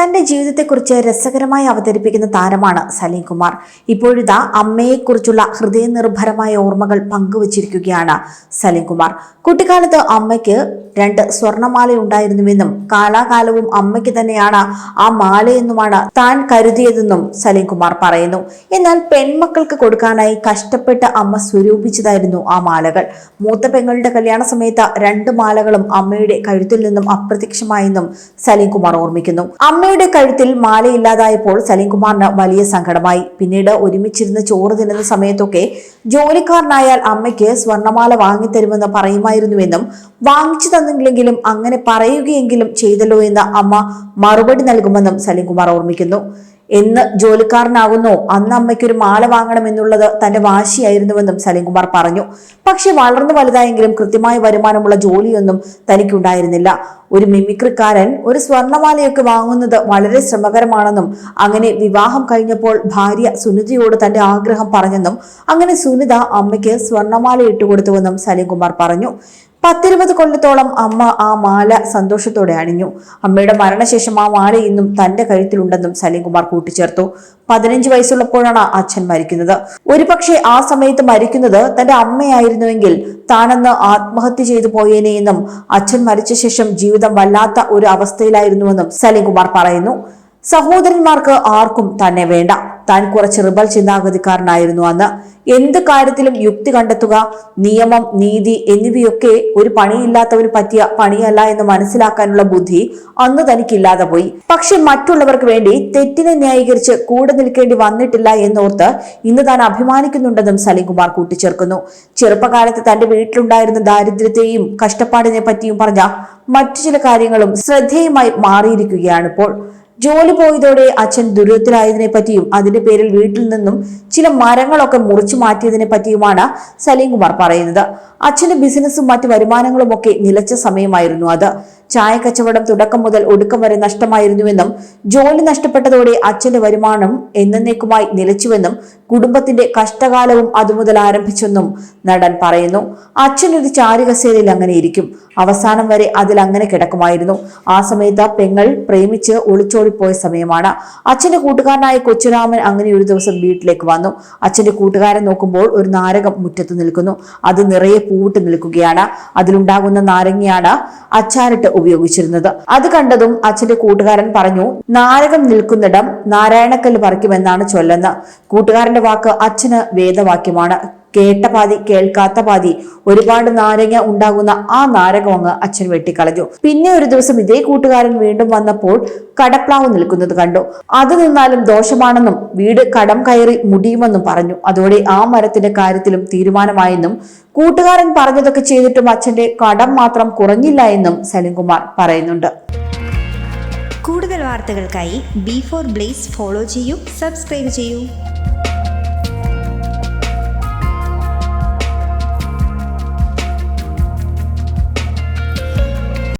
തന്റെ ജീവിതത്തെക്കുറിച്ച് രസകരമായി അവതരിപ്പിക്കുന്ന താരമാണ് സലീം കുമാർ. ഇപ്പോഴിതാ അമ്മയെക്കുറിച്ചുള്ള ഹൃദയനിർഭരമായ ഓർമ്മകൾ പങ്കുവച്ചിരിക്കുകയാണ് സലീം കുമാർ. കുട്ടിക്കാലത്ത് അമ്മയ്ക്ക് രണ്ട് സ്വർണമാല ഉണ്ടായിരുന്നുവെന്നും കാലാകാലവും അമ്മയ്ക്ക് തന്നെയാണ് ആ മാലയെന്നുമാണ് താൻ കരുതിയതെന്നും സലീം കുമാർ പറയുന്നു. എന്നാൽ പെൺമക്കൾക്ക് കൊടുക്കാനായി കഷ്ടപ്പെട്ട് അമ്മ സ്വരൂപിച്ചതായിരുന്നു ആ മാലകൾ. മൂത്ത പെങ്ങളുടെ കല്യാണ സമയത്ത് രണ്ട് മാലകളും അമ്മയുടെ കഴുത്തിൽ നിന്നും അപ്രത്യക്ഷമായെന്നും സലീം കുമാർ ഓർമ്മിക്കുന്നു. അമ്മയുടെ കഴുത്തിൽ മാലയില്ലാതായപ്പോൾ സലീംകുമാറിന് വലിയ സങ്കടമായി. പിന്നീട് ഒരുമിച്ചിരുന്ന് ചോറ് തിന്നുന്ന സമയത്തൊക്കെ ജോലിക്കാരനായാൽ അമ്മയ്ക്ക് സ്വർണമാല വാങ്ങിത്തരുമെന്ന് പറയുമായിരുന്നുവെന്നും വാങ്ങിച്ചു തന്നില്ലെങ്കിലും അങ്ങനെ പറയുകയെങ്കിലും ചെയ്തല്ലോ എന്ന് അമ്മ മറുപടി നൽകുമെന്നും സലീംകുമാർ ഓർമ്മിക്കുന്നു. എന്ന് ജോലിക്കാരനാകുന്നോ അന്ന് അമ്മയ്ക്ക് ഒരു മാല വാങ്ങണമെന്നുള്ളത് തന്റെ വാശിയായിരുന്നുവെന്നും സലീംകുമാർ പറഞ്ഞു. പക്ഷെ വളർന്നു വലുതായെങ്കിലും കൃത്യമായ വരുമാനമുള്ള ജോലിയൊന്നും തനിക്കുണ്ടായിരുന്നില്ല. ഒരു മിമിക്രിക്കാരൻ ഒരു സ്വർണമാലയൊക്കെ വാങ്ങുന്നത് വളരെ ശ്രമകരമാണെന്നും അങ്ങനെ വിവാഹം കഴിഞ്ഞപ്പോൾ ഭാര്യ സുനിതയോട് തന്റെ ആഗ്രഹം പറഞ്ഞെന്നും അങ്ങനെ സുനിത അമ്മയ്ക്ക് സ്വർണമാല ഇട്ടുകൊടുത്തുവെന്നും സലീംകുമാർ പറഞ്ഞു. പത്തിരുപത് കൊല്ലത്തോളം അമ്മ ആ മാല സന്തോഷത്തോടെ അണിഞ്ഞു. അമ്മയുടെ മരണശേഷം ആ മാല ഇന്നും തന്റെ കഴുത്തിലുണ്ടെന്നും സലീംകുമാർ കൂട്ടിച്ചേർത്തു. പതിനഞ്ച് വയസ്സുള്ളപ്പോഴാണ് അച്ഛൻ മരിക്കുന്നത്. ഒരുപക്ഷെ ആ സമയത്ത് മരിക്കുന്നത് തന്റെ അമ്മയായിരുന്നുവെങ്കിൽ താനെന്ന് ആത്മഹത്യ ചെയ്തു പോയേനെയെന്നും അച്ഛൻ മരിച്ച ശേഷം ജീവിതം വല്ലാത്ത ഒരു അവസ്ഥയിലായിരുന്നുവെന്നും സലീംകുമാർ പറയുന്നു. സഹോദരന്മാർക്ക് ആർക്കും തന്നെ വേണ്ട. താൻ കുറച്ച് റിബൽ ചിന്താഗതിക്കാരനായിരുന്നു അന്ന്. എന്ത് കാര്യത്തിലും യുക്തി കണ്ടെത്തുക നിയമം നീതി എന്നിവയൊക്കെ ഒരു പണിയില്ലാത്തവന് പറ്റിയ പണിയല്ല എന്ന് മനസ്സിലാക്കാനുള്ള ബുദ്ധി അന്ന് തനിക്കില്ലാതെ പോയി. പക്ഷെ മറ്റുള്ളവർക്ക് വേണ്ടി തെറ്റിനെ ന്യായീകരിച്ച് കൂടെ നിൽക്കേണ്ടി വന്നിട്ടില്ല എന്നോർത്ത് ഇന്ന് താൻ അഭിമാനിക്കുന്നുണ്ടെന്നും സലീംകുമാർ കൂട്ടിച്ചേർക്കുന്നു. ചെറുപ്പകാലത്ത് തന്റെ വീട്ടിലുണ്ടായിരുന്ന ദാരിദ്ര്യത്തെയും കഷ്ടപ്പാടിനെ പറ്റിയും പറഞ്ഞ മറ്റു ചില കാര്യങ്ങളും ശ്രദ്ധേയമായി മാറിയിരിക്കുകയാണിപ്പോൾ. ജോലി പോയതോടെ അച്ഛൻ ദുരിതത്തിലായതിനെ പറ്റിയും അതിന്റെ പേരിൽ വീട്ടിൽ നിന്നും ചില മരങ്ങളൊക്കെ മുറിച്ചു മാറ്റിയതിനെ പറ്റിയുമാണ് സലീം കുമാർ പറയുന്നത്. അച്ഛന്റെ ബിസിനസ്സും മറ്റു വരുമാനങ്ങളും ഒക്കെ നിലച്ച സമയമായിരുന്നു അത്. ചായ കച്ചവടം തുടക്കം മുതൽ ഒടുക്കം വരെ നഷ്ടമായിരുന്നുവെന്നും ജോലി നഷ്ടപ്പെട്ടതോടെ അച്ഛന്റെ വരുമാനം എന്നേക്കുമായി നിലച്ചുവെന്നും കുടുംബത്തിന്റെ കഷ്ടകാലവും അതുമുതൽ ആരംഭിച്ചെന്നും നടൻ പറയുന്നു. അച്ഛൻ ഒരു ചാരുകസേരയിൽ അങ്ങനെ ഇരിക്കും. അവസാനം വരെ അതിൽ അങ്ങനെ കിടക്കുമായിരുന്നു. ആ സമയത്ത് പെങ്ങൾ പ്രേമിച്ച് ഒളിച്ചോടിപ്പോയ സമയമാണ്. അച്ഛന്റെ കൂട്ടുകാരനായ കൊച്ചുരാമൻ അങ്ങനെ ഒരു ദിവസം വീട്ടിലേക്ക് വന്നു. അച്ഛന്റെ കൂട്ടുകാരൻ നോക്കുമ്പോൾ ഒരു നാരകം മുറ്റത്ത് നിൽക്കുന്നു. അത് നിറയെ പൂവിട്ട് നിൽക്കുകയാണ്. അതിലുണ്ടാകുന്ന നാരങ്ങയാണ് അച്ചാറിട്ട് ഉപയോഗിച്ചിരുന്നത്. അത് കണ്ടതും അച്ഛന്റെ കൂട്ടുകാരൻ പറഞ്ഞു നാരകം നിൽക്കുന്നിടം നാരായണക്കല്ല് പറിക്കുമെന്നാണ് ചൊല്ലെന്ന് കൂട്ടുകാരന്റെ വാക്ക് അച്ഛന് വേദവാക്യമാണ്. കേട്ട പാതി കേൾക്കാത്ത പാതി ഒരുപാട് നാരങ്ങ ഉണ്ടാകുന്ന ആ നാരകം അങ്ങ് അച്ഛൻ വെട്ടിക്കളഞ്ഞു. പിന്നെ ഒരു ദിവസം ഇതേ കൂട്ടുകാരൻ വീണ്ടും വന്നപ്പോൾ കടപ്ലാവ് നിൽക്കുന്നത് കണ്ടു. അത് നിന്നാലും ദോഷമാണെന്നും വീട് കടം കയറി മുടിയുമെന്നും പറഞ്ഞു. അതോടെ ആ മരത്തിന്റെ കാര്യത്തിലും തീരുമാനമായെന്നും കൂട്ടുകാരൻ പറഞ്ഞതൊക്കെ ചെയ്തിട്ടും അച്ഛന്റെ കടം മാത്രം കുറഞ്ഞില്ല എന്നും സലിംകുമാർ പറയുന്നുണ്ട്. കൂടുതൽ വാർത്തകൾക്കായി ബി ഫോർ ബ്ലേസ് ഫോളോ ചെയ്യൂ സബ്സ്ക്രൈബ് ചെയ്യൂ.